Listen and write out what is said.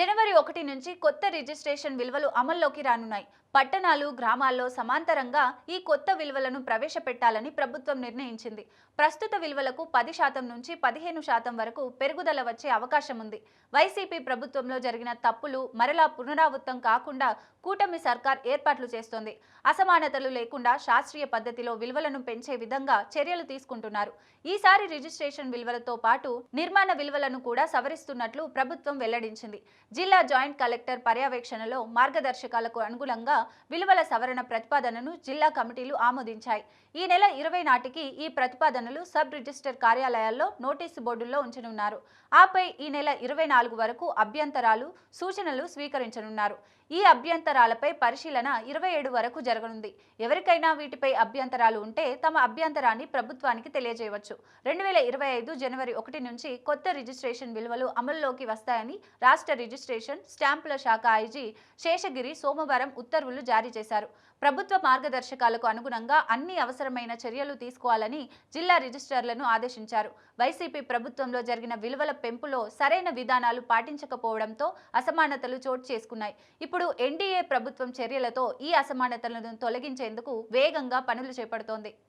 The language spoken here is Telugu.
జనవరి ఒకటి నుంచి కొత్త రిజిస్ట్రేషన్ విలువలు అమల్లోకి రానున్నాయి. పట్టణాలు గ్రామాల్లో సమాంతరంగా ఈ కొత్త విలువలను ప్రవేశపెట్టాలని ప్రభుత్వం నిర్ణయించింది. ప్రస్తుత విలువలకు పది శాతం నుంచి పదిహేను శాతం వరకు పెరుగుదల వచ్చే అవకాశం ఉంది. వైసీపీ ప్రభుత్వంలో జరిగిన తప్పులు మరలా పునరావృతం కాకుండా కూటమి సర్కార్ ఏర్పాట్లు చేస్తోంది. అసమానతలు లేకుండా శాస్త్రీయ పద్ధతిలో విలువలను పెంచే విధంగా చర్యలు తీసుకుంటున్నారు. ఈసారి రిజిస్ట్రేషన్ విలువలతో పాటు నిర్మాణ విలువలను కూడా సవరిస్తున్నట్లు ప్రభుత్వం వెల్లడించింది. జిల్లా జాయింట్ కలెక్టర్ పర్యవేక్షణలో మార్గదర్శకాలకు అనుగుణంగా విలువల సవరణ ప్రతిపాదనను జిల్లా కమిటీలు ఆమోదించాయి. ఈ నెల ఇరవై నాటికి ఈ ప్రతిపాదనలు సబ్ రిజిస్టర్ కార్యాలయాల్లో నోటీసు బోర్డుల్లో ఉంచనున్నారు. ఆపై ఈ నెల ఇరవై నాలుగు వరకు అభ్యంతరాలు సూచనలు స్వీకరించనున్నారు. ఈ అభ్యంతరాలపై పరిశీలన ఇరవై ఏడు వరకు జరగనుంది. ఎవరికైనా వీటిపై అభ్యంతరాలు ఉంటే తమ అభ్యంతరాన్ని ప్రభుత్వానికి తెలియజేయవచ్చు. రెండు వేల ఇరవై ఐదు జనవరి ఒకటి నుంచి కొత్త రిజిస్ట్రేషన్ విలువలు అమల్లోకి వస్తాయని రాష్ట్ర రిజిస్ట్రేషన్ స్టాంపుల శాఖ ఐజీ శేషగిరి సోమవారం ఉత్తర్వులు జారీ చేశారు. ప్రభుత్వ మార్గదర్శకాలకు అనుగుణంగా అన్ని అవసరమైన చర్యలు తీసుకోవాలని జిల్లా రిజిస్ట్రార్లను ఆదేశించారు. వైసీపీ ప్రభుత్వంలో జరిగిన విలువల పెంపులో సరైన విధానాలు పాటించకపోవడంతో అసమానతలు చోటు చేసుకున్నాయి. ఇప్పుడు ఎన్డీఏ ప్రభుత్వం చర్యలతో ఈ అసమానతలను తొలగించేందుకు వేగంగా పనులు చేపడుతోంది.